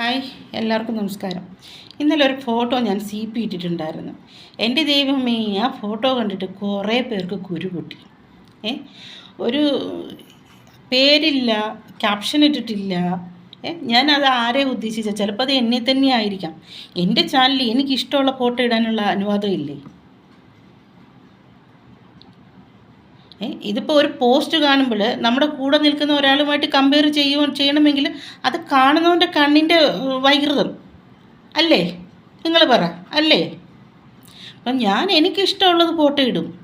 Hi എല്ലാവർക്കും നമസ്കാരം. ഇന്നലെ ഒരു ഫോട്ടോ ഞാൻ സി പി ഇട്ടിട്ടുണ്ടായിരുന്നു. എന്റെ ദൈവമേ ആ ഫോട്ടോ കണ്ടിട്ട് കുറേ പേർക്ക് കുരു പൊട്ടി. ഏ ഒരു പേരില്ല ക്യാപ്ഷൻ ഇട്ടിട്ടില്ല. ഏ ഞാൻ അത് ആരെ ഉദ്ദേശിച്ച? ചിലപ്പോൾ അത് എന്നെ തന്നെ ആയിരിക്കാം. എന്റെ ചാനലിൽ എനിക്കിഷ്ടമുള്ള ഫോട്ടോ ഇടാനുള്ള അനുവാദം ഇല്ലേ ഏ ഇതിപ്പോൾ ഒരു പോസ്റ്റ് കാണുമ്പോൾ നമ്മുടെ കൂടെ നിൽക്കുന്ന ഒരാളുമായിട്ട് കമ്പയർ ചെയ്യുക ചെയ്യണമെങ്കിൽ അത് കാണുന്നവന്റെ കണ്ണിന്റെ വൈകൃതം. അല്ലേ? നിങ്ങൾ പറ. അല്ലേ? അപ്പം ഞാൻ എനിക്കിഷ്ടമുള്ളത് ഫോട്ടോ ഇടും.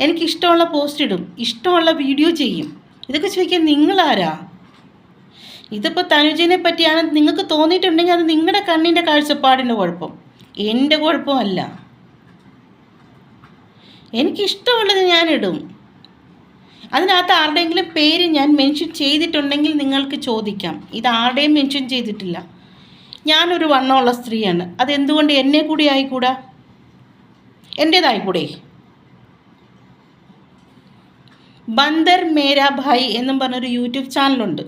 എനിക്കിഷ്ടമുള്ള പോസ്റ്റ് ഇടും. ഇഷ്ടമുള്ള വീഡിയോ ചെയ്യും. ഇതൊക്കെ ചോദിക്കാൻ നിങ്ങളാരാ? ഇതിപ്പോൾ തനുജിനെ പറ്റിയാണ് നിങ്ങൾക്ക് തോന്നിയിട്ടുണ്ടെങ്കിൽ അത് നിങ്ങളുടെ കണ്ണിന്റെ കാഴ്ചപ്പാടിന്റെ കുഴപ്പം. എന്റെ കുഴപ്പമല്ല. എനിക്കിഷ്ടമുള്ളത് ഞാനിടും. അതിനകത്ത് ആരുടെയെങ്കിലും പേര് ഞാൻ മെൻഷൻ ചെയ്തിട്ടുണ്ടെങ്കിൽ നിങ്ങൾക്ക് ചോദിക്കാം. ഇത് ആരുടെയും മെൻഷൻ ചെയ്തിട്ടില്ല. ഞാനൊരു വണ്ണമുള്ള സ്ത്രീയാണ്. അതെന്തുകൊണ്ട് എന്നെ കൂടി ആയിക്കൂടാ? എന്റേതായിക്കൂടെ ബന്ദർ മേരാ ഭായ് എന്നും പറഞ്ഞൊരു യൂട്യൂബ് ചാനലുണ്ട്.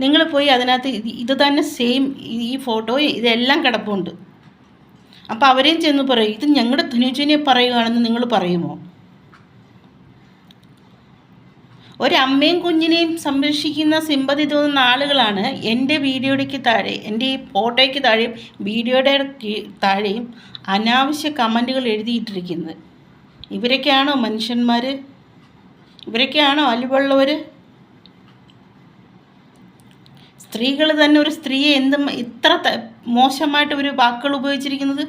നിങ്ങൾ പോയി അതിനകത്ത് ഇത് തന്നെ സെയിം ഈ ഫോട്ടോ ഇതെല്ലാം കിടപ്പുണ്ട്. അപ്പോൾ അവരെയും ചെന്ന് പറയും ഇത് ഞങ്ങളുടെ ധനുജനെ പറയുകയാണെന്ന് നിങ്ങൾ പറയുമോ? ഒരമ്മയും കുഞ്ഞിനെയും സംരക്ഷിക്കുന്ന സിമ്പതി തോന്നുന്ന ആളുകളാണ് എന്റെ വീഡിയോയ്ക്ക് താഴെ എന്റെ ഈ ഫോട്ടോയ്ക്ക് താഴെയും വീഡിയോയുടെ താഴെയും അനാവശ്യ കമന്റുകൾ എഴുതിയിട്ടിരിക്കുന്നത്. ഇവരൊക്കെയാണോ മനുഷ്യന്മാർ ഇവരൊക്കെയാണോ അലിവുള്ളവർ സ്ത്രീകൾ തന്നെ ഒരു സ്ത്രീയെ എന്തും ഇത്ര മോശമായിട്ട് ഒരു വാക്കുകൾ ഉപയോഗിച്ചിരിക്കുന്നത്?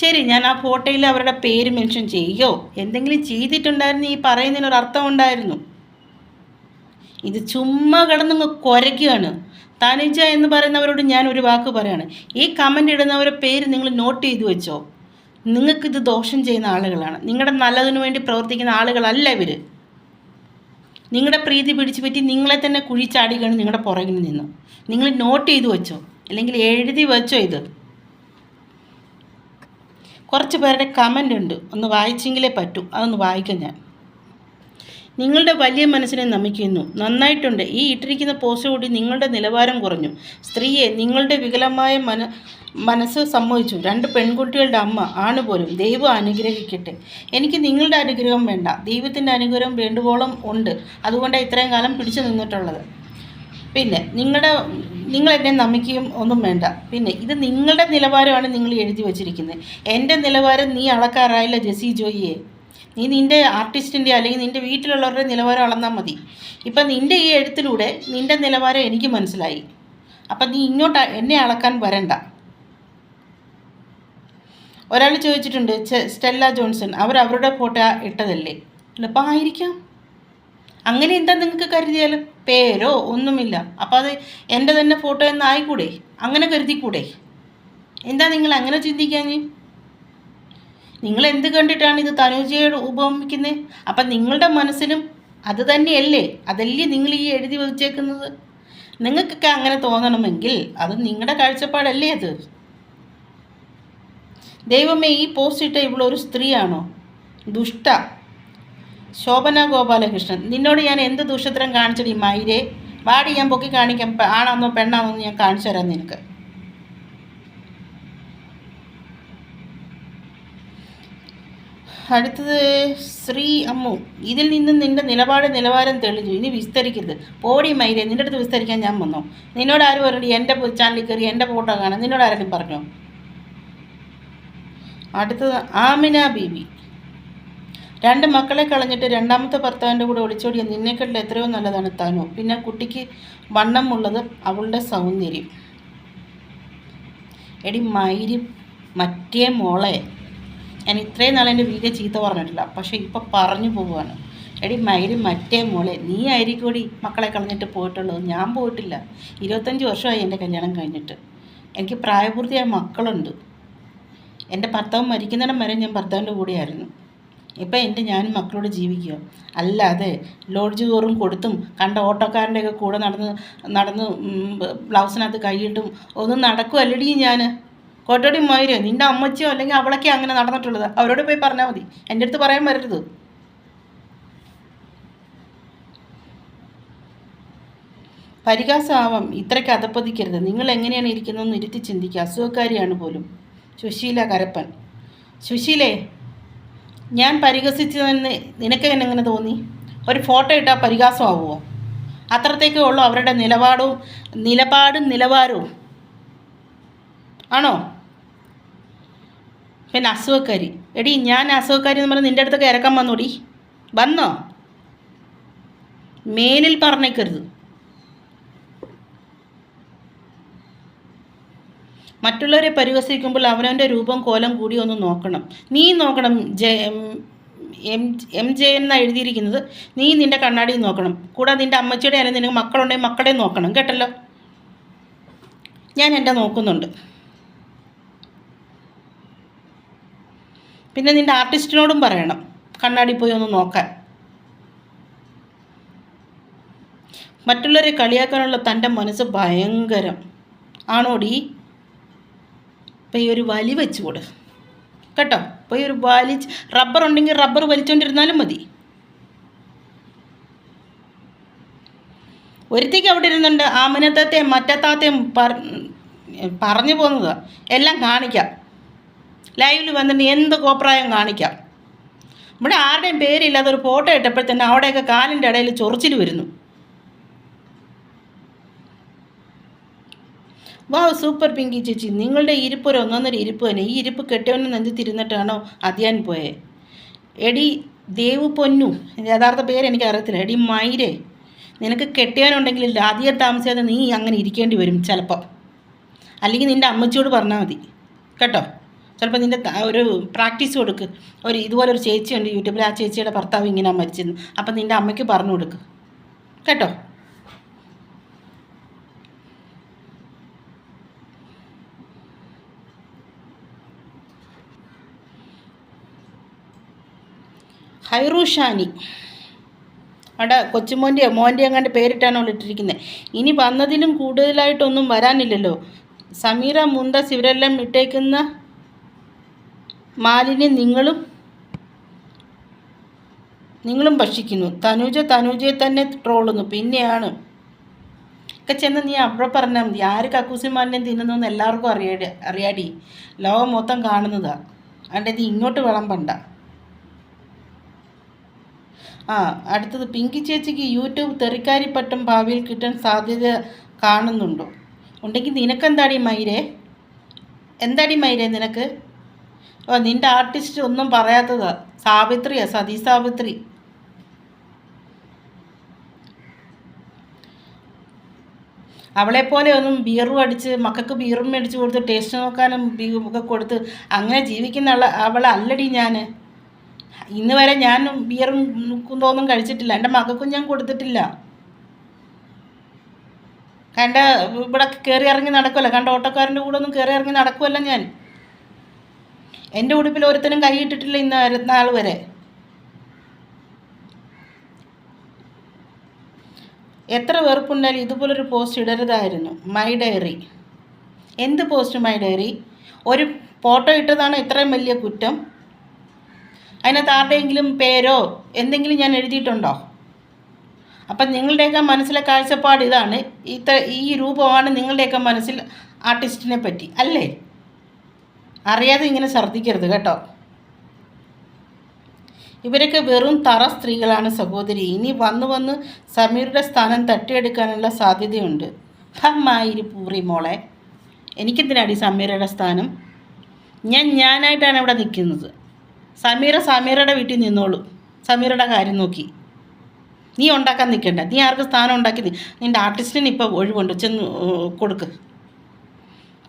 ശരി ഞാൻ ആ ഫോട്ടോയിൽ അവരുടെ പേര് മെൻഷൻ ചെയ്യോ? എന്തെങ്കിലും ചെയ്തിട്ടുണ്ടായിരുന്നു ഈ പറയുന്നതിനൊരു അർത്ഥം ഉണ്ടായിരുന്നു. ഇത് ചുമ്മാ കിടന്നങ്ങ് കുരയ്ക്കുകയാണ്. തനിജ എന്ന് പറയുന്നവരോട് ഞാൻ ഒരു വാക്ക് പറയാണ്. ഈ കമന്റ് ഇടുന്നവരുടെ പേര് നിങ്ങൾ നോട്ട് ചെയ്തു വെച്ചോ. നിങ്ങൾക്കിത് ദോഷം ചെയ്യുന്ന ആളുകളാണ്. നിങ്ങളുടെ നല്ലതിനു വേണ്ടി പ്രവർത്തിക്കുന്ന ആളുകളല്ല ഇവർ നിങ്ങളുടെ പ്രീതി പിടിച്ചു പറ്റി നിങ്ങളെ തന്നെ കുഴിച്ചാടുകയാണ് നിങ്ങളുടെ പുറകിൽ നിന്ന്. നിങ്ങൾ നോട്ട് ചെയ്തു വെച്ചോ. അല്ലെങ്കിൽ എഴുതി വെച്ചോ ഇത്. കുറച്ച് പേരുടെ കമന്റ് ഉണ്ട്. ഒന്ന് വായിച്ചെങ്കിലേ പറ്റൂ. അതൊന്ന് വായിക്കാം ഞാൻ. നിങ്ങളുടെ വലിയ മനസ്സിനെ നമിക്കുന്നു. നന്നായിട്ടുണ്ട്. ഈ ഇട്ടിരിക്കുന്ന പോസ്റ്റ് കൂടി നിങ്ങളുടെ നിലവാരം കുറഞ്ഞു. സ്ത്രീയെ നിങ്ങളുടെ വികലമായ മന മനസ്സ് സമ്മതിച്ചു. രണ്ട് പെൺകുട്ടികളുടെ അമ്മ ആണ് പോലും. ദൈവം അനുഗ്രഹിക്കട്ടെ. എനിക്ക് നിങ്ങളുടെ അനുഗ്രഹം വേണ്ട. ദൈവത്തിന്റെ അനുഗ്രഹം വേണ്ടുവോളം ഉണ്ട്. അതുകൊണ്ടാണ് ഇത്രയും കാലം പിടിച്ചു നിന്നിട്ടുള്ളത്. പിന്നെ നിങ്ങളുടെ നിങ്ങൾ എന്നെ നമിക്കുകയും ഒന്നും വേണ്ട. പിന്നെ ഇത് നിങ്ങളുടെ നിലവാരമാണ് നിങ്ങൾ എഴുതി വച്ചിരിക്കുന്നത് എന്റെ നിലവാരം നീ അളക്കാറായില്ല ജെസി ജോയിയെ. നീ നിന്റെ ആർട്ടിസ്റ്റിന്റെ അല്ലെങ്കിൽ നിന്റെ വീട്ടിലുള്ളവരുടെ നിലവാരം അളന്നാൽ മതി. ഇപ്പം നിന്റെ ഈ എഴുത്തിലൂടെ നിന്റെ നിലവാരം എനിക്ക് മനസ്സിലായി. അപ്പം നീ ഇങ്ങോട്ട് എന്നെ അളക്കാൻ വരണ്ട. ഒരാൾ ചോദിച്ചിട്ടുണ്ട് സ്റ്റെല്ല ജോൺസൺ അവർ അവരുടെ ഫോട്ടോ ഇട്ടതല്ലേ? ആയിരിക്കാം. അങ്ങനെ എന്താ നിങ്ങൾക്ക് കരുതിയാൽ പേരോ ഒന്നുമില്ല. അപ്പോൾ അത് എന്റെ തന്നെ ഫോട്ടോ എന്ന് ആയിക്കൂടെ അങ്ങനെ കരുതിക്കൂടെ? എന്താ നിങ്ങൾ അങ്ങനെ ചിന്തിക്കാൻ നിങ്ങൾ എന്ത് കണ്ടിട്ടാണ് ഇത് തനുജയോട് ഉപമിക്കുന്നത് അപ്പം നിങ്ങളുടെ മനസ്സിലും അത് തന്നെയല്ലേ? അതല്ലേ നിങ്ങൾ ഈ എഴുതി വെച്ചേക്കുന്നത്? നിങ്ങൾക്കൊക്കെ അങ്ങനെ തോന്നണമെങ്കിൽ അത് നിങ്ങളുടെ കാഴ്ചപ്പാടല്ലേ അത്? ദൈവമേ ഈ പോസ്റ്റ് ഇട്ട ഇവളൊരു സ്ത്രീയാണോ? ദുഷ്ട. ശോഭന ഗോപാലകൃഷ്ണൻ നിന്നോട് ഞാൻ എന്ത് ദുഷ്ടത്തരം കാണിച്ചടി മയിരെ വാടി ഞാൻ പൊക്കി കാണിക്കാം ആണാന്നോ പെണ്ണാന്നോ ഞാൻ കാണിച്ചു തരാം നിനക്ക്. അടുത്തത് ശ്രീ അമ്മു ഇതിൽ നിന്നും നിന്റെ നിലപാട് നിലവാരം തെളിഞ്ഞു ഇനി വിസ്തരിക്കരുത്. പോടി മൈരെ നിന്റെ അടുത്ത് വിസ്തരിക്കാൻ ഞാൻ വന്നോ? നിന്നോട് ആരും പറഞ്ഞു എന്റെ ചാനലിൽ കയറി എന്റെ ഫോട്ടോ കാണാൻ? നിന്നോട് ആരെങ്കിലും പറഞ്ഞോ? അടുത്തത് ആമിന ബീബി രണ്ട് മക്കളെ കളഞ്ഞിട്ട് രണ്ടാമത്തെ ഭർത്താവിന്റെ കൂടെ ഒളിച്ചോടിയ നിന്നെക്കാട്ടിൽ എത്രയോ നല്ലതാണ് താനു. പിന്നെ കുട്ടിക്ക് വണ്ണമുള്ളത് അവളുടെ സൗന്ദര്യം. എടി മയിരി മറ്റേ മോളെ. ഞാൻ ഇത്രയും നാളെ എന്റെ വീട്ടിൽ ചീത്ത പറഞ്ഞിട്ടില്ല. പക്ഷേ ഇപ്പം പറഞ്ഞു പോവുകയാണ്. എടി മയിരി മറ്റേ മോളെ. നീ ആയിരിക്കൂടി മക്കളെ കളഞ്ഞിട്ട് പോയിട്ടുള്ളത്. ഞാൻ പോയിട്ടില്ല. ഇരുപത്തഞ്ച് വർഷമായി എന്റെ കല്യാണം കഴിഞ്ഞിട്ട്. എനിക്ക് പ്രായപൂർത്തിയായ മക്കളുണ്ട്. എന്റെ ഭർത്താവ് മരിക്കുന്നിടം വരെ ഞാൻ ഭർത്താവിന്റെ കൂടെയായിരുന്നു. ഇപ്പം എന്റെ ഞാനും മക്കളോട് ജീവിക്കുക. അല്ലാതെ ലോഡ്ജ് തോറും കൊടുത്തും കണ്ട ഓട്ടോക്കാരന്റെയൊക്കെ കൂടെ നടന്ന് നടന്ന് ബ്ലൗസിനകത്ത് കൈയിട്ടും ഒന്നും നടക്കുമല്ലടി ഞാൻ കോട്ടോടി മൊയര് നിന്റെ അമ്മച്ചിയോ അല്ലെങ്കിൽ അവളൊക്കെ അങ്ങനെ നടന്നിട്ടുള്ളത്. അവരോട് പോയി പറഞ്ഞാൽ മതി. എന്റെ അടുത്ത് പറയാൻ വരരുത്. പരിഹാസാവം. ഇത്രയ്ക്ക് അതപ്പതിക്കരുത് നിങ്ങൾ എങ്ങനെയാണ് ഇരിക്കുന്നതെന്ന് ഇരുത്തി ചിന്തിക്കുക. അസുഖക്കാരിയാണ് പോലും. സുശീല കരപ്പൻ. സുശീലേ ഞാൻ പരിഹസിച്ചതെന്ന് നിനക്ക് എങ്ങനെ തോന്നി? ഒരു ഫോട്ടോ ഇട്ടാൽ പരിഹാസമാവുമോ അത്രത്തേക്കേ ഉള്ളൂ അവരുടെ നിലപാടും നിലപാടും നിലവാരവും. ആണോ? പിന്നെ അസുഖക്കാരി. എടി ഞാൻ അസുഖക്കാരി എന്ന് പറഞ്ഞാൽ നിന്റെ അടുത്തൊക്കെ ഇറക്കാൻ വന്നോടി. വന്നോ? മേലിൽ പറഞ്ഞേക്കരുത്. മറ്റുള്ളവരെ പരിഹസിക്കുമ്പോൾ അവനവന്റെ രൂപം കോലം കൂടി ഒന്ന് നോക്കണം. നീ നോക്കണം ജെ എം എം ജെ എന്ന എഴുതിയിരിക്കുന്നത്. നീ നിന്റെ കണ്ണാടി നോക്കണം. കൂടാതെ നിന്റെ അമ്മച്ചിയുടെ അല്ലെങ്കിൽ നിനക്ക് മക്കളുണ്ടെങ്കിൽ മക്കളെ നോക്കണം കേട്ടല്ലോ? ഞാൻ എന്റെ നോക്കുന്നുണ്ട്. പിന്നെ നിന്റെ ആർട്ടിസ്റ്റിനോടും പറയണം കണ്ണാടി പോയി ഒന്ന് നോക്കാൻ. മറ്റുള്ളവരെ കളിയാക്കാനുള്ള തന്റെ മനസ്സ് ഭയങ്കരം. ആണോടി? ഇപ്പം ഈ ഒരു വലി വെച്ച് കൊടു. കേട്ടോ? അപ്പോൾ ഈ ഒരു വലി റബ്ബർ ഉണ്ടെങ്കിൽ റബ്ബർ വലിച്ചുകൊണ്ടിരുന്നാലും മതി. ഒരുത്തേക്ക് അവിടെ ഇരുന്നുണ്ട് ആമനത്തത്തെയും മറ്റത്താത്തെയും പറഞ്ഞു പോകുന്നത്. എല്ലാം കാണിക്കാം. ലൈവിൽ വന്നിട്ട് എന്ത് കോപ്രായം കാണിക്കാം. ഇവിടെ ആരുടെയും പേരില്ലാതെ ഒരു ഫോട്ടോ ഇട്ടപ്പോഴത്തന്നെ അവിടെയൊക്കെ കാലിന്റെ ഇടയിൽ ചൊറിച്ചിൽ വരുന്നു. വാ സൂപ്പർ പിങ്കി ചേച്ചി. നിങ്ങളുടെ ഇരിപ്പ് ഒരു ഒന്നൊന്നര ഇരിപ്പ് തന്നെ. ഈ ഇരിപ്പ് കെട്ടിയവനെ നെഞ്ചു തിരുന്നിട്ടാണോ അധ്യാൻ പോയെ? എടി ദേവ് പൊന്നു. യഥാർത്ഥ പേര് എനിക്ക് അറിയത്തില്ല എടി മൈരേ നിനക്ക് കെട്ടിയവനുണ്ടെങ്കിൽ അധികം താമസിയാതെ നീ അങ്ങനെ ഇരിക്കേണ്ടി വരും ചിലപ്പോൾ അല്ലെങ്കിൽ നിന്റെ അമ്മച്ചിയോട് പറഞ്ഞാൽ മതി. കേട്ടോ? ചിലപ്പോൾ നിന്റെ ഒരു പ്രാക്ടീസ് കൊടുക്ക്. ഒരു ഇതുപോലെ ഒരു ചേച്ചിയുണ്ട് യൂട്യൂബിൽ. ആ ചേച്ചിയുടെ ഭർത്താവ് ഇങ്ങനെ മരിച്ചിരുന്നു അപ്പം നിന്റെ അമ്മയ്ക്ക് പറഞ്ഞു കൊടുക്ക്. കേട്ടോ? ഹൈറൂഷാനി അവിടെ കൊച്ചുമോന്റെ മോന്റെ അങ്ങാണ്ട് പേരിട്ടാണ് അവൾ ഇട്ടിരിക്കുന്നത് ഇനി വന്നതിലും കൂടുതലായിട്ടൊന്നും വരാനില്ലല്ലോ. സമീറ മുന്തസ് ഇവരെല്ലാം ഇട്ടേക്കുന്ന മാലിന്യം നിങ്ങളും നിങ്ങളും ഭക്ഷിക്കുന്നു. തനുജ തനുജയെ തന്നെ ട്രോളുന്നു. പിന്നെയാണ്. ഒക്കെ ചെന്ന് നീ അവിടെ പറഞ്ഞാൽ മതി. ആര് കക്കൂസി മാലിനെ തിന്നുന്നു എല്ലാവർക്കും അറിയാടി അറിയാടി. ലോകം മൊത്തം കാണുന്നതാണ് ഇത് ഇങ്ങോട്ട് വിളമ്പണ്ട. ആ അടുത്തത് പിങ്കി ചേച്ചിക്ക് യൂട്യൂബ് തെറിക്കാരി പട്ടം ഭാവിയിൽ കിട്ടാൻ സാധ്യത കാണുന്നുണ്ടോ? ഉണ്ടെങ്കിൽ നിനക്കെന്താടി മൈരേ? എന്താടി മൈരേ നിനക്ക്? ഓ നിന്റെ ആർട്ടിസ്റ്റ് ഒന്നും പറയാത്തതാ. സാവിത്രിയാ സതി സാവിത്രി. അവളെപ്പോലെ ഒന്നും ബീറും അടിച്ച് മക്കൾക്ക് ബീറും മേടിച്ച് കൊടുത്ത് ടേസ്റ്റ് നോക്കാനും ഒക്കെ കൊടുത്ത് അങ്ങനെ ജീവിക്കുന്ന അവളല്ലടി ഞാൻ ഇന്ന് വരെ ഞാൻ ബിയറും കുന്തോന്നും കഴിച്ചിട്ടില്ല. എന്റെ മകൾക്കും ഞാൻ കൊടുത്തിട്ടില്ല. കണ്ട ഇവിടെ കയറി ഇറങ്ങി നടക്കുമല്ലോ കണ്ട ഓട്ടോക്കാരന്റെ കൂടെ ഒന്നും കയറി ഇറങ്ങി നടക്കുമല്ല ഞാൻ. എന്റെ ഉടുപ്പിൽ ഒരുത്തനും കൈയിട്ടിട്ടില്ല ഇന്ന് നാൾ വരെ. എത്ര വെറുപ്പുണ്ടായാലും ഇതുപോലൊരു പോസ്റ്റ് ഇടരുതായിരുന്നു. മൈ ഡയറി എന്ത് പോസ്റ്റ് മൈ ഡയറി ഒരു ഫോട്ടോ ഇട്ടതാണ് ഇത്രയും വലിയ കുറ്റം. അതിനകത്ത് ആരുടെയെങ്കിലും പേരോ എന്തെങ്കിലും ഞാൻ എഴുതിയിട്ടുണ്ടോ? അപ്പം നിങ്ങളുടെയൊക്കെ മനസ്സിലെ കാഴ്ചപ്പാട് ഇതാണ്. ഇത്ര ഈ രൂപമാണ് നിങ്ങളുടെയൊക്കെ മനസ്സിൽ ആർട്ടിസ്റ്റിനെ പറ്റി അല്ലേ? അറിയാതെ ഇങ്ങനെ ഛർദ്ദിക്കരുത് കേട്ടോ. ഇവരൊക്കെ വെറും തറ സ്ത്രീകളാണ് സഹോദരി. ഇനി വന്ന് വന്ന് സമീറുടെ സ്ഥാനം തട്ടിയെടുക്കാനുള്ള സാധ്യതയുണ്ട്. ഹമ്മായിരി പൂറി മോളെ. എനിക്കെന്തിനാടി സമീറയുടെ സ്ഥാനം? ഞാൻ ഞാനായിട്ടാണ് ഇവിടെ നിൽക്കുന്നത്. സമീറ സമീറയുടെ വീട്ടിൽ നിന്നോളൂ. സമീറയുടെ കാര്യം നോക്കി. നീ ഉണ്ടാക്കാൻ നിൽക്കണ്ട. നീ ആർക്ക് സ്ഥാനം ഉണ്ടാക്കി നിന്റെ ആർട്ടിസ്റ്റിന് ഇപ്പോൾ ഒഴിവുണ്ട്. ചെന്ന് കൊടുക്ക്.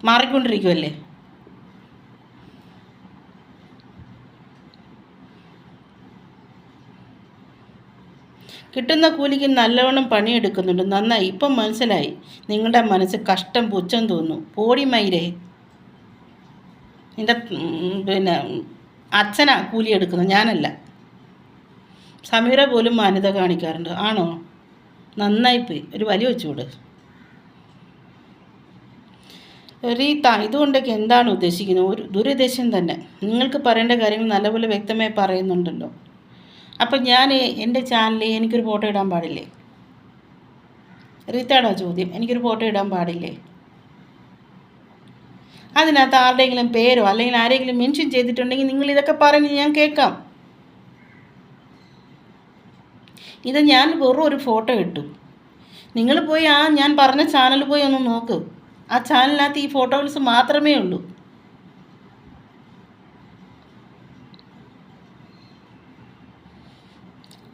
മാറിക്കൊണ്ടിരിക്കുമല്ലേ കിട്ടുന്ന കൂലിക്ക് നല്ലവണ്ണം പണിയെടുക്കുന്നുണ്ട്. നന്നായി. ഇപ്പം മനസ്സിലായി. നിങ്ങളുടെ മനസ്സ് കഷ്ടം പുച്ഛം തോന്നുന്നു പോടി മൈരേ. നിന്റെ പിന്നെ അച്ഛനാ കൂലി എടുക്കുന്നത് ഞാനല്ല. സമീറ പോലും മാന്യത കാണിക്കാറുണ്ട്. ആണോ? നന്നായിപ്പോയി ഒരു വലിയ വെച്ചുകൂട്. റീത്ത ഇതുകൊണ്ടൊക്കെ എന്താണ് ഉദ്ദേശിക്കുന്നത്? ഒരു ദുരുദ്ദേശം തന്നെ. നിങ്ങൾക്ക് പറയേണ്ട കാര്യങ്ങൾ നല്ലപോലെ വ്യക്തമായി പറയുന്നുണ്ടല്ലോ. അപ്പം ഞാൻ എന്റെ ചാനലിൽ എനിക്കൊരു ഫോട്ടോ ഇടാൻ പാടില്ലേ? റീത്തയുടെ ചോദ്യം. എനിക്കൊരു ഫോട്ടോ ഇടാൻ പാടില്ലേ? അതിനകത്ത് ആരുടെയെങ്കിലും പേരോ അല്ലെങ്കിൽ ആരെങ്കിലും മെൻഷൻ ചെയ്തിട്ടുണ്ടെങ്കിൽ നിങ്ങൾ ഇതൊക്കെ പറഞ്ഞ് ഞാൻ കേൾക്കാം. ഇത് ഞാൻ വെറും ഒരു ഫോട്ടോ ഇട്ടു. നിങ്ങൾ പോയി ആ ഞാൻ പറഞ്ഞ ചാനൽ പോയി ഒന്ന് നോക്ക്. ആ ചാനലിനകത്ത് ഈ ഫോട്ടോസ് മാത്രമേ ഉള്ളൂ.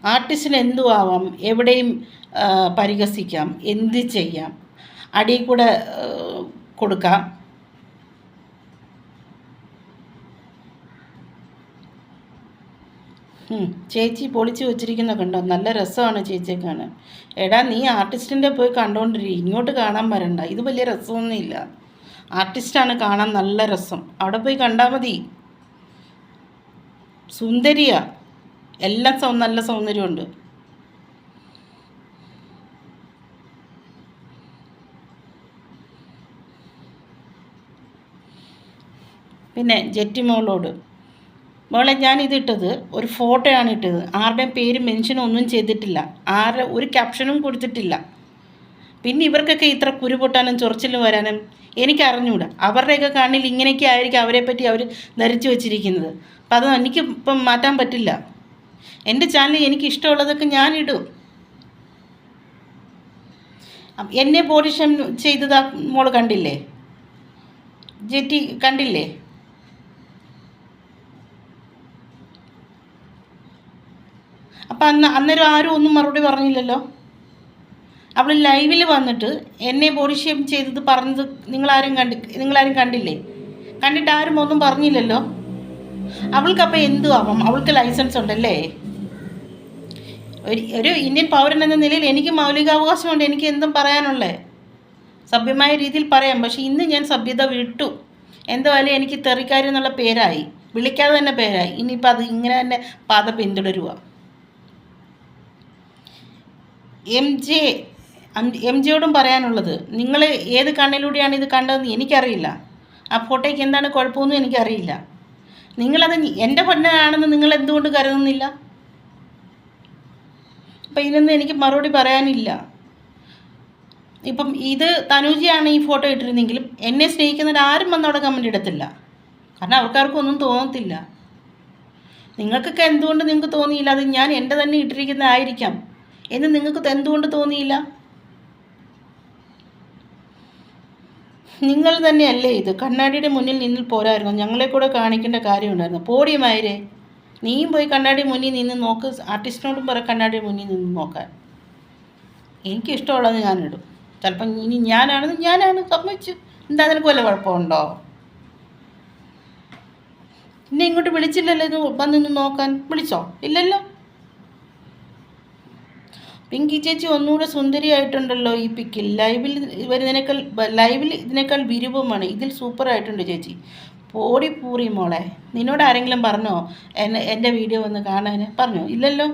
ആർട്ടിസ്റ്റിന് എന്തും ആവാം? എവിടെയും പരിഹസിക്കാം. എന്ത് ചെയ്യാം? അടിയിൽ കൂടെ കൊടുക്കാം. ചേച്ചി പൊളിച്ച് വെച്ചിരിക്കുന്ന കണ്ടോ? നല്ല രസമാണ് ചേച്ചിയെ കാണാൻ. എടാ നീ ആർട്ടിസ്റ്റിന്റെ പോയി കണ്ടോണ്ടിരി. ഇങ്ങോട്ട് കാണാൻ വരണ്ട. ഇത് വലിയ രസമൊന്നുമില്ല. ആർട്ടിസ്റ്റാണ് കാണാൻ നല്ല രസം. അവിടെ പോയി കണ്ടാൽ മതി. സുന്ദരിയാ. എല്ലാം സൗ നല്ല സൗന്ദര്യമുണ്ട്. പിന്നെ ജെറ്റി മോളോട് മോളെ ഞാൻ ഇതിട്ടത് ഒരു ഫോട്ടോയാണ് ഇട്ടത്. ആരുടെയും പേര് മെൻഷൻ ഒന്നും ചെയ്തിട്ടില്ല. ആരുടെ ഒരു ക്യാപ്ഷനും കൊടുത്തിട്ടില്ല. പിന്നെ ഇവർക്കൊക്കെ ഇത്ര കുരുപൊട്ടാനും ചൊറിച്ചിലും വരാനും എനിക്ക് അറിഞ്ഞൂടാ അവരുടെയൊക്കെ കണ്ണിൽ ഇങ്ങനെയൊക്കെ ആയിരിക്കും അവരെ പറ്റി അവർ ധരിച്ചു വച്ചിരിക്കുന്നത്. അപ്പം അത് എനിക്ക് ഇപ്പം മാറ്റാൻ പറ്റില്ല. എന്റെ ചാനലിൽ എനിക്ക് ഇഷ്ടമുള്ളതൊക്കെ ഞാൻ ഇടും. എന്നെ ബോഡി ചെയ്തതാ മോൾ കണ്ടില്ലേ? ജെറ്റി കണ്ടില്ലേ? അപ്പം അന്ന് അന്നേരം ആരും ഒന്നും മറുപടി പറഞ്ഞില്ലല്ലോ. അവൾ ലൈവിൽ വന്നിട്ട് എന്നെ ബോഡി ഷേം ചെയ്തത് പറഞ്ഞത് നിങ്ങളാരും കണ്ടി നിങ്ങളാരും കണ്ടില്ലേ? കണ്ടിട്ട് ആരും ഒന്നും പറഞ്ഞില്ലല്ലോ. അവൾക്കപ്പോൾ എന്തു ആവാം? അവൾക്ക് ലൈസൻസ് ഉണ്ടല്ലേ? ഒരു ഒരു ഇന്ത്യൻ പൗരൻ എന്ന നിലയിൽ എനിക്ക് മൗലികാവകാശമുണ്ട് എനിക്ക് എന്തും പറയാനുള്ളേ? സഭ്യമായ രീതിയിൽ പറയാം. പക്ഷെ ഇന്ന് ഞാൻ സഭ്യത വിട്ടു. എന്തായാലും എനിക്ക് തെറിക്കാരി എന്നുള്ള പേരായി. വിളിക്കാതെ തന്നെ പേരായി. ഇനിയിപ്പോൾ അത് ഇങ്ങനെ തന്നെ പാത പിന്തുടരുക എം ജെ എം ജിയോടും പറയാനുള്ളത്. നിങ്ങൾ ഏത് കണ്ണിലൂടെയാണ് ഇത് കണ്ടതെന്ന് എനിക്കറിയില്ല. ആ ഫോട്ടോയ്ക്ക് എന്താണ് കുഴപ്പമൊന്നും എനിക്കറിയില്ല. നിങ്ങളത് എന്റെ പൊന്നാണെന്ന് നിങ്ങൾ എന്തുകൊണ്ട് കരുതുന്നില്ല? അപ്പം ഇതിനൊന്നും എനിക്ക് മറുപടി പറയാനില്ല. ഇപ്പം ഇത് തനുജിയാണ് ഈ ഫോട്ടോ ഇട്ടിരുന്നെങ്കിലും എന്നെ സ്നേഹിക്കുന്നവർ ആരും വന്നവിടെ കമന്റ് ഇടത്തില്ല. കാരണം അവർക്കാർക്കും ഒന്നും തോന്നത്തില്ല. നിങ്ങൾക്കൊക്കെ എന്തുകൊണ്ട് നിങ്ങൾക്ക് തോന്നിയില്ല? അത് ഞാൻ എന്റെ തന്നെ ഇട്ടിരിക്കുന്നതായിരിക്കാം എന്ന് നിങ്ങൾക്ക് എന്തുകൊണ്ട് തോന്നിയില്ല? നിങ്ങൾ തന്നെയല്ലേ ഇത്? കണ്ണാടിയുടെ മുന്നിൽ നിന്നിൽ പോരായിരുന്നു. ഞങ്ങളെ കൂടെ കാണിക്കേണ്ട കാര്യമുണ്ടായിരുന്നു. പോടിയമായിരേ നീയും പോയി കണ്ണാടി മുന്നിൽ നിന്ന് നോക്ക്. ആർട്ടിസ്റ്റിനോടും പറ കണ്ണാടി മുന്നിൽ നിന്ന് നോക്കാൻ. എനിക്കിഷ്ടമുള്ളത് ഞാനിടും. ചിലപ്പം ഇനി ഞാനാണെന്ന് ഞാനാണ് സമ്മതിച്ചു. എന്താ നിനക്ക് വല്ല കുഴപ്പമുണ്ടോ? എന്നെ ഇങ്ങോട്ട് വിളിച്ചില്ലല്ലോ? ഇത് വന്നൊന്ന് നോക്കാൻ. വിളിച്ചോ? ഇല്ലല്ലോ? പിങ്കി ചേച്ചി ഒന്നുകൂടെ സുന്ദരിയായിട്ടുണ്ടല്ലോ ഈ പിക്കിൽ. ലൈവിൽ വരുന്നതിനേക്കാൾ ലൈവിൽ ഇതിനേക്കാൾ വിരൂപമാണ്. ഇതിൽ സൂപ്പർ ആയിട്ടുണ്ട് ചേച്ചി. പോടി പൂറി മോളെ. നിന്നോട് ആരെങ്കിലും പറഞ്ഞോ? എന്നെ എന്റെ വീഡിയോ ഒന്ന് കാണാൻ പറഞ്ഞോ? ഇല്ലല്ലോ.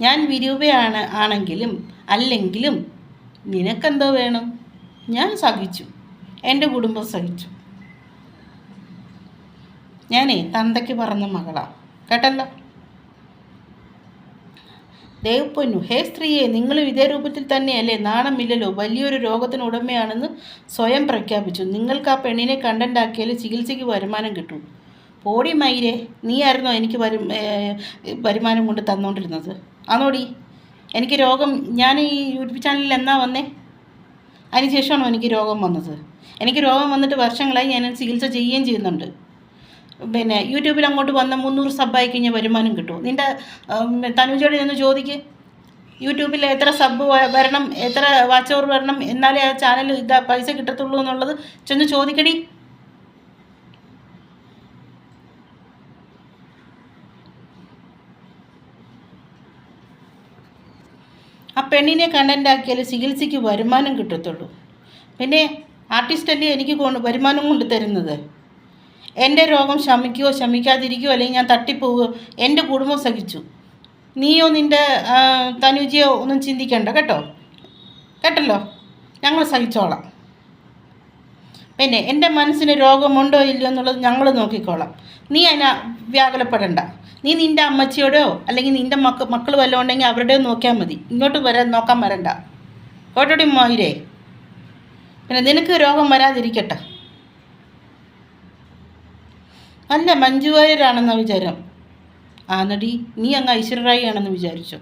ഞാൻ വിരൂപയാണ് ആണെങ്കിലും അല്ലെങ്കിലും നിനക്കെന്തോ വേണം. ഞാൻ സഹിച്ചു. എന്റെ കുടുംബം സഹിച്ചു. ഞാനേ തന്തയ്ക്ക് പറഞ്ഞ മകളാണ് കേട്ടല്ലോ? ദേവപ്പൊന്നു ഹേ സ്ത്രീയെ നിങ്ങളും ഇതേ രൂപത്തിൽ തന്നെയല്ലേ നാണമില്ലല്ലോ. വലിയൊരു രോഗത്തിന് ഉടമയാണെന്ന് സ്വയം പ്രഖ്യാപിച്ചു. നിങ്ങൾക്ക് ആ പെണ്ണിനെ കണ്ടന്റാക്കിയാൽ ചികിത്സയ്ക്ക് വരുമാനം കിട്ടും. പോടി മയിരെ നീ ആയിരുന്നോ എനിക്ക് വരു വരുമാനം കൊണ്ട് തന്നുകൊണ്ടിരുന്നത് ആണോടി എനിക്ക് രോഗം ഞാൻ ഈ യൂട്യൂബ് ചാനലിൽ എന്നാ വന്നേ? അതിനുശേഷമാണോ എനിക്ക് രോഗം വന്നത്? എനിക്ക് രോഗം വന്നിട്ട് വർഷങ്ങളായി ഞാൻ ചികിത്സ ചെയ്യുകയും ചെയ്യുന്നുണ്ട്. പിന്നെ യൂട്യൂബിൽ അങ്ങോട്ട് വന്ന മുന്നൂറ് സബ്ബായി കഴിഞ്ഞാൽ വരുമാനം കിട്ടുമോ നിന്റെ തനുജോട് നിന്ന് ചോദിക്ക്. യൂട്യൂബിൽ എത്ര സബ് വരണം എത്ര വാച്ച് ഓവർ വരണം എന്നാലേ ആ ചാനൽ ഇതാ പൈസ കിട്ടത്തുള്ളൂ എന്നുള്ളത് ചെന്ന് ചോദിക്കടി. ആ പെണ്ണിനെ കണ്ടന്റാക്കിയാൽ ചികിത്സയ്ക്ക് വരുമാനം കിട്ടത്തുള്ളൂ. പിന്നെ ആർട്ടിസ്റ്റല്ലേ എനിക്ക് വരുമാനം കൊണ്ട് തരുന്നത്? എന്റെ രോഗം ശമിക്കുകയോ ശമിക്കാതിരിക്കുകയോ അല്ലെങ്കിൽ ഞാൻ തട്ടിപ്പോവുകയോ എന്റെ കുടുംബം സഹിച്ചു. നീയോ നിന്റെ തനുജിയോ ഒന്നും ചിന്തിക്കണ്ട കേട്ടോ? കേട്ടല്ലോ? ഞങ്ങൾ സഹിച്ചോളാം. പിന്നെ എന്റെ മനസ്സിന് രോഗമുണ്ടോ ഇല്ലയോ എന്നുള്ളത് ഞങ്ങൾ നോക്കിക്കോളാം. നീ അതിനെ വ്യാകുലപ്പെടണ്ട. നീ നിന്റെ അമ്മച്ചിയോടെയോ അല്ലെങ്കിൽ നിന്റെ മക്ക മക്കൾ വല്ലതും ഉണ്ടെങ്കിൽ അവരുടെയോ നോക്കിയാൽ മതി. ഇങ്ങോട്ട് വരാൻ നോക്കാൻ വരണ്ട. കോട്ടോടി മോയിരേ പിന്നെ നിനക്ക് രോഗം വരാതിരിക്കട്ടെ. അല്ല മഞ്ജു വാര്യരാണെന്ന വിചാരം. ആ നടി നീ അങ്ങ് ഐശ്വര്യറായി ആണെന്ന് വിചാരിച്ചു.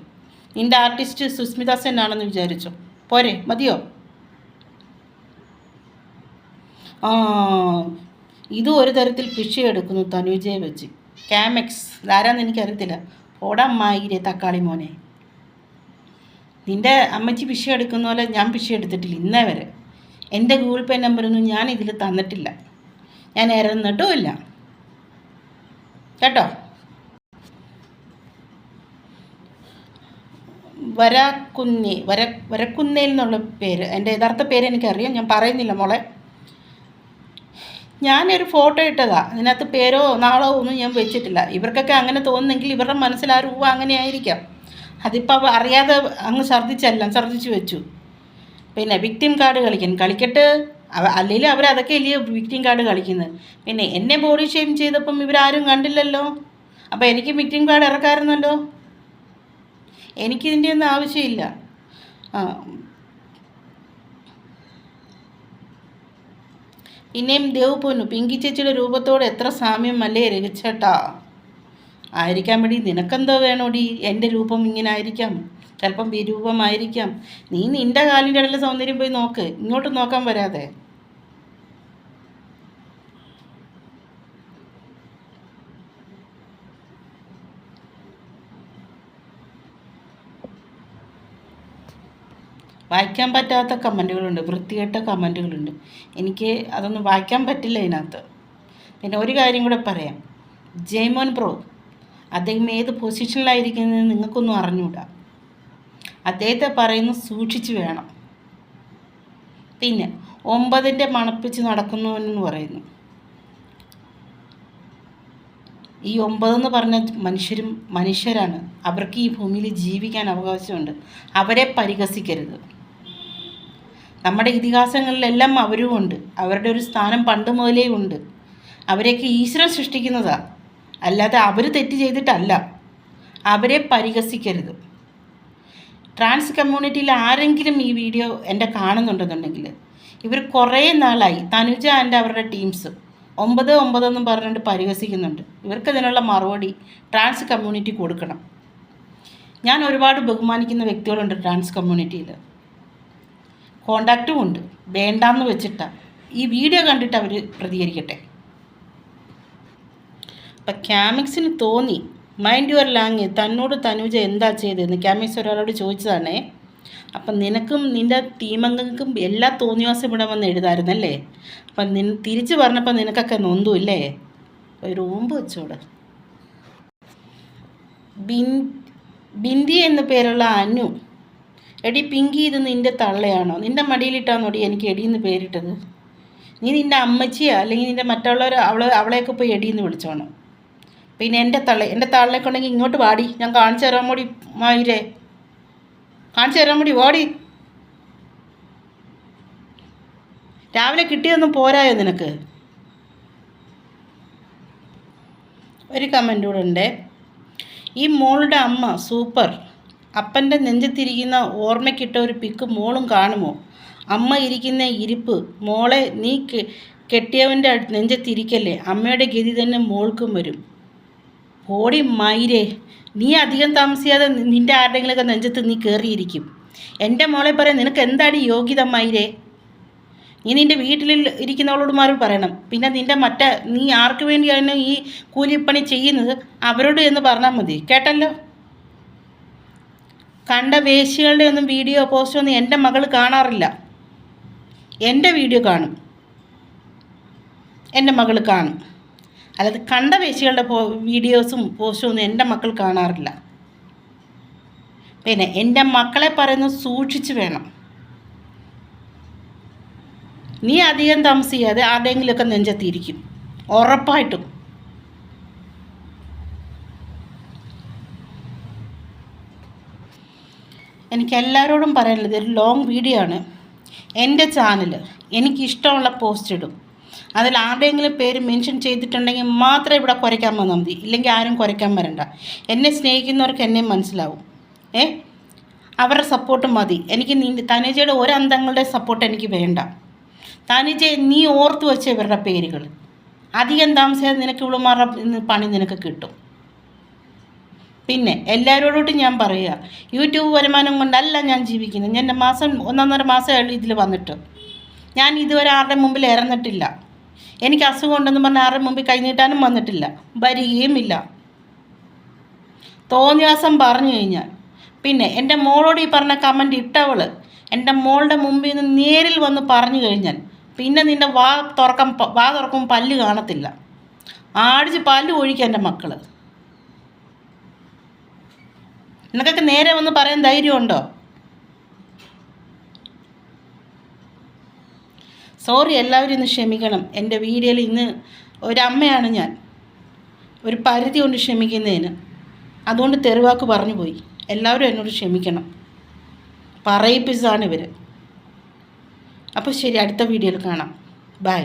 നിന്റെ ആർട്ടിസ്റ്റ് സുസ്മിത സെൻ ആണെന്ന് വിചാരിച്ചു. പോരെ മതിയോ? ആ ഇത് ഒരു തരത്തിൽ പിഷയെടുക്കുന്നു തനുജയെ വെച്ച്. ക്യാമെക്സ് ആരാന്ന് എനിക്കറിയത്തില്ല. ഓടമ്മായിരെ തക്കാളി മോനെ. നിന്റെ അമ്മച്ചി പിഷ എടുക്കുന്ന പോലെ ഞാൻ പിഷ എടുത്തിട്ടില്ല ഇന്നേ വരെ. എന്റെ ഗൂഗിൾ പേ നമ്പറൊന്നും ഞാൻ ഇതിൽ തന്നിട്ടില്ല. ഞാൻ ഇറന്നിട്ടുമില്ല കേട്ടോ? വരക്കുന്നി വര വരക്കുന്നേൽ എന്നുള്ള പേര് എന്റെ യഥാർത്ഥ പേര് എനിക്കറിയാം ഞാൻ പറയുന്നില്ല മോളെ. ഞാനൊരു ഫോട്ടോ ഇട്ടതാ അതിനകത്ത് പേരോ നാളോ ഒന്നും ഞാൻ വെച്ചിട്ടില്ല. ഇവർക്കൊക്കെ അങ്ങനെ തോന്നുന്നെങ്കിൽ ഇവരുടെ മനസ്സിൽ ആ രൂപ അങ്ങനെ ആയിരിക്കാം അതിപ്പോൾ അറിയാതെ അങ്ങ് ഛർദ്ദിച്ചല്ല ഛർദ്ദിച്ച് വെച്ചു. പിന്നെ വിക്ടിം കാർഡ് കളിക്കാൻ കളിക്കട്ട് അല്ലെങ്കിൽ അവർ അതൊക്കെ അല്ലയോ വിക്ടിം കാർഡ് കളിക്കുന്നത് പിന്നെ എന്നെ ബോഡി ഷെയിം ചെയ്തപ്പം ഇവരാരും കണ്ടില്ലല്ലോ. അപ്പോൾ എനിക്ക് വിക്ടിം കാർഡ് ഇറക്കാമായിരുന്നല്ലോ എനിക്കിതിന്റെ ഒന്നും ആവശ്യമില്ല. പിന്നെയും ദേവ് പൊന്നു പിങ്കി ചേച്ചിയുടെ രൂപത്തോട് എത്ര സാമ്യം അല്ലേ രഹിച്ചേട്ടാ ആയിരിക്കാൻ വേണ്ടി നിനക്കെന്തോ വേണോടി? എന്റെ രൂപം ഇങ്ങനെ ആയിരിക്കാം. ചിലപ്പം വിരൂപമായിരിക്കാം. നീ നിന്റെ കാലിന്റെ ഇടയിൽ സൗന്ദര്യം പോയി നോക്ക്. ഇങ്ങോട്ട് നോക്കാൻ വരാതെ. വായിക്കാൻ പറ്റാത്ത കമന്റുകളുണ്ട്. വൃത്തികെട്ട കമന്റുകളുണ്ട്. എനിക്ക് അതൊന്നും വായിക്കാൻ പറ്റില്ല ഇതിനകത്ത്. പിന്നെ ഒരു കാര്യം കൂടെ പറയാം. ജയ്മോൻ ബ്രോ അദ്ദേഹം ഏത് പൊസിഷനിലായിരിക്കുന്നത് നിങ്ങൾക്കൊന്നും അറിഞ്ഞൂടാ. അദ്ദേഹത്തെ പറയുന്നു സൂക്ഷിച്ചു വേണം. പിന്നെ ഒമ്പതിന്റെ മണപ്പിച്ച് നടക്കുന്നവനെന്ന് പറയുന്നു. ഈ ഒമ്പതെന്ന് പറഞ്ഞ മനുഷ്യരും മനുഷ്യരാണ്. അവർക്ക് ഈ ഭൂമിയിൽ ജീവിക്കാൻ അവകാശമുണ്ട്. അവരെ പരിഹസിക്കരുത്. നമ്മുടെ ഇതിഹാസങ്ങളിലെല്ലാം അവരും ഉണ്ട്. അവരുടെ ഒരു സ്ഥാനം പണ്ട് മുതലേ ഉണ്ട്. അവരെയൊക്കെ ഈശ്വരൻ സൃഷ്ടിക്കുന്നതാണ് അല്ലാതെ അവർ തെറ്റ് ചെയ്തിട്ടല്ല. അവരെ പരിഹസിക്കരുത്. ട്രാൻസ് കമ്മ്യൂണിറ്റിയിൽ ആരെങ്കിലും ഈ വീഡിയോ എന്റെ കാണുന്നുണ്ടെന്നുണ്ടെങ്കിൽ ഇവർ കുറേ നാളായി. തനുജ ആൻഡ് അവരുടെ ടീംസ് ഒമ്പത് ഒമ്പതെന്നും പറഞ്ഞുകൊണ്ട് പരിഹസിക്കുന്നുണ്ട്. ഇവർക്കതിനുള്ള മറുപടി ട്രാൻസ് കമ്മ്യൂണിറ്റി കൊടുക്കണം. ഞാൻ ഒരുപാട് ബഹുമാനിക്കുന്ന വ്യക്തികളുണ്ട് ട്രാൻസ് കമ്മ്യൂണിറ്റിയിൽ കോണ്ടാക്റ്റും ഉണ്ട്. വേണ്ടാന്ന് വെച്ചിട്ട്. ഈ വീഡിയോ കണ്ടിട്ട് അവർ പ്രതികരിക്കട്ടെ. അപ്പം ക്യാമിക്സിന് തോന്നി. മൈൻഡ് യുവർ ലാങ് തന്നോട് തനുജ എന്താ ചെയ്തതെന്ന് ക്യാമീസ് ഒരാളോട് ചോദിച്ചതാണേ. അപ്പം നിനക്കും നിന്റെ ടീമംഗങ്ങൾക്കും എല്ലാ തോന്നിവാസം ഇവിടെ വന്ന് എഴുതായിരുന്നല്ലേ? അപ്പം നിൻ തിരിച്ച് പറഞ്ഞപ്പോൾ നിനക്കൊക്കെ നൊന്തു ഇല്ലേ ഒരു ഓമ്പ് വെച്ചോട്. ബിൻ ബിന്ദി എന്ന പേരുള്ള അനു. എടി പിങ്കി ഇത് നിന്റെ തള്ളയാണോ? നിന്റെ മടിയിലിട്ടാന്നോടി എനിക്ക് എടിയെന്ന് പേരിട്ടത്? നീ നിന്റെ അമ്മച്ചിയാ? അല്ലെങ്കിൽ നിന്റെ മറ്റുള്ളവർ അവളെ അവളെയൊക്കെ പോയി എടിയെന്ന് വിളിച്ചോണം? പിന്നെ എന്റെ തള്ള എന്റെ തള്ളയൊക്കെ ഉണ്ടെങ്കിൽ ഇങ്ങോട്ട് വാടി. ഞാൻ കാണിച്ചു തരാൻ കൂടി മായിരേ. കാണിച്ചു തരാൻ കൂടി വാടി. രാവിലെ കിട്ടിയതൊന്നും പോരായോ നിനക്ക്? ഒരു കമന്റ് കൂടെ ഉണ്ട്. ഈ മോളുടെ അമ്മ സൂപ്പർ. അപ്പന്റെ നെഞ്ചത്തിരിക്കുന്ന ഓർമ്മയ്ക്കിട്ട ഒരു പിക്ക് മോളും കാണുമോ? അമ്മ ഇരിക്കുന്ന ഇരിപ്പ്. മോളെ നീ കെട്ടിയവന്റെ നെഞ്ചത്തിരിക്കല്ലേ? അമ്മയുടെ ഗതി തന്നെ മോൾക്കും വരും. ഓടി മൈരേ നീ അധികം താമസിയാതെ നിന്റെ ആരുടെങ്കിലൊക്കെ നെഞ്ചത്ത് നീ കയറിയിരിക്കും എന്റെ മോളെ പറയാം നിനക്ക് എന്താണ് യോഗ്യത മൈരേ? നീ നിന്റെ വീട്ടിൽ ഇരിക്കുന്നവളോട് മാറി പറയണം. പിന്നെ നിന്റെ മറ്റേ നീ ആർക്ക് വേണ്ടിയാണ് ഈ കൂലിപ്പണി ചെയ്യുന്നത്? അവരോട് എന്ന് പറഞ്ഞാൽ മതി. കേട്ടല്ലോ? കണ്ട വേശികളുടെ ഒന്നും വീഡിയോ പോസ്റ്റ് ഒന്നും എന്റെ മകൾ കാണാറില്ല. എന്റെ വീഡിയോ കാണും. എന്റെ മകൾ കാണും. അല്ലാതെ കണ്ട വേശികളുടെ വീഡിയോസും പോസ്റ്റും എന്റെ മക്കൾ കാണാറില്ല. പിന്നെ എന്റെ മക്കളെ പറയുന്നത് സൂക്ഷിച്ച് വേണം. നീ അധികം താമസിക്കാതെ ആരുടെയെങ്കിലുമൊക്കെ നെഞ്ചെത്തിയിരിക്കും ഉറപ്പായിട്ടും. എനിക്ക് എല്ലാവരോടും പറയാനുള്ളത് ഒരു ലോങ് വീഡിയോ ആണ്. എന്റെ ചാനൽ എനിക്കിഷ്ടമുള്ള പോസ്റ്റ് ഇടും. അതിൽ ആരുടെയെങ്കിലും പേര് മെൻഷൻ ചെയ്തിട്ടുണ്ടെങ്കിൽ മാത്രമേ ഇവിടെ കുരയ്ക്കാൻ വന്നാൽ മതി. ഇല്ലെങ്കിൽ ആരും കുരയ്ക്കാൻ വരണ്ട. എന്നെ സ്നേഹിക്കുന്നവർക്ക് എന്നെ മനസ്സിലാവും. ഏ? അവരുടെ സപ്പോർട്ട് മതി. എനിക്ക് നീ തനുജയുടെ ഒരു അന്തങ്ങളുടെ സപ്പോർട്ട് എനിക്ക് വേണ്ട. തനുജ നീ ഓർത്ത് വെച്ച ഇവരുടെ പേരുകൾ. അധികം താമസിയാതെ നിനക്ക് ഇവളുമാരുടെ പണി നിനക്ക് കിട്ടും. പിന്നെ എല്ലാവരോടും ഞാൻ പറയുക യൂട്യൂബ് വരുമാനം കൊണ്ടല്ല ഞാൻ ജീവിക്കുന്നത്. ഞാൻ മാസം ഒന്നൊന്നര മാസം ഇതിൽ വന്നിട്ട്. ഞാൻ ഇതുവരെ ആരുടെ മുമ്പിൽ ഇറന്നിട്ടില്ല. എനിക്ക് അസുഖം ഉണ്ടെന്ന് പറഞ്ഞ് ആരുടെ മുമ്പിൽ കൈനീട്ടാനും വന്നിട്ടില്ല. വരികയും ഇല്ല. തോന്നിയാസം പറഞ്ഞു കഴിഞ്ഞാൽ പിന്നെ എന്റെ മോളോട് ഈ പറഞ്ഞ കമന്റ് ഇട്ടവൾ എന്റെ മോളുടെ മുമ്പിൽ നിന്ന് നേരിൽ വന്ന് പറഞ്ഞു കഴിഞ്ഞാൽ പിന്നെ നിന്റെ വാ തുറക്കം വാ തുറക്കും പല്ല് കാണത്തില്ല. ആടിച്ച് പല്ല് ഒഴിക്കുക എന്റെ മക്കൾ നിനക്കൊക്കെ നേരെ വന്ന് പറയാൻ ധൈര്യമുണ്ടോ? സോറി എല്ലാവരും ഇന്ന് ക്ഷമിക്കണം. എന്റെ വീഡിയോയിൽ ഇന്ന് ഒരമ്മയാണ് ഞാൻ. ഒരു പരിധി കൊണ്ട് ക്ഷമിക്കുന്നതിന്. അതുകൊണ്ട് തെരുവാക്ക് പറഞ്ഞു പോയി. എല്ലാവരും എന്നോട് ക്ഷമിക്കണം. പറയിപ്പിച്ചതാണ് ഇവർ അപ്പോൾ ശരി അടുത്ത വീഡിയോയിൽ കാണാം. ബൈ